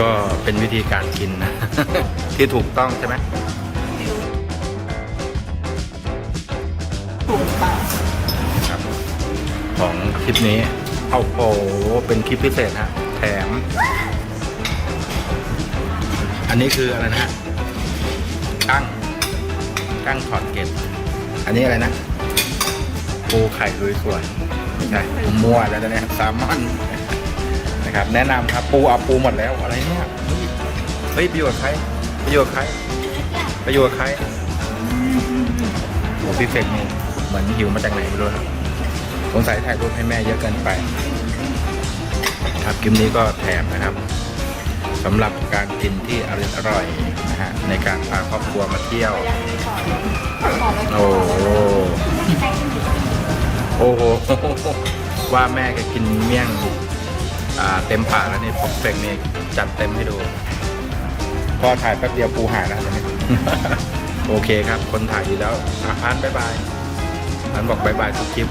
ก็เป็นวิธีการกินนะ ที่ถูกต้องใช่ไหมถูกปากครับของคลิปนี้เอาโอ้เป็นคลิปพิเศษฮะแถม อันนี้คืออะไรนะฮะกั้งกั้งถอดเกล็ดอันนี้อะไรนะปูไข่ลุยสวนม่ใช่ผมมั่วแล้วนะเนี่ยแซลมอน นะครับ แนะนำครับปูเอาปูหมดแล้วอะไรเนี่ยเฮ้ยเฮ้ยประโยชน์ใครประโยชน์ใครประโยชน์ใครโอ้พี่เฟกนี่เหมือนหิวมาจากไหนไม่รู้นะสงสัยถ่ายรูปให้แม่เยอะเกินไป ครับคลิปนี้ก็แถมนะครับสำหรับการกินที่อร่อยอร่อยนะฮะในการพาครอบครัวมาเที่ยว โอ้โหโอ้โหว่าแม่ก็กินเมี่ยงอ่า เต็มปากแล้วนี่ผมเฟกนี่จัดเต็มให้ดูพอถ่ายแป๊บเดียวปูหายแล้วตอนนี้ โอเคครับ คนถ่ายอยู่แล้วอะพันบายบายพันบอกบายบายทุกคลิป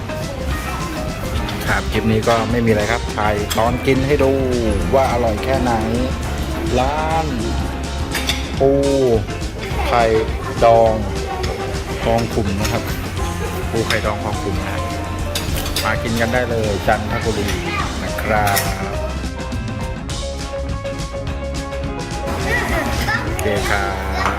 ครับคลิปนี้ก็ไม่มีอะไรครับถ่ายตอนกินให้ดูว่าอร่อยแค่ไหน ร้านปูไข่ดองคลองขุมนะครับ ปูไข่ดองคลองขุมนะครับมากินกันได้เลยจันทบุรีนะ ครับโอเคครับ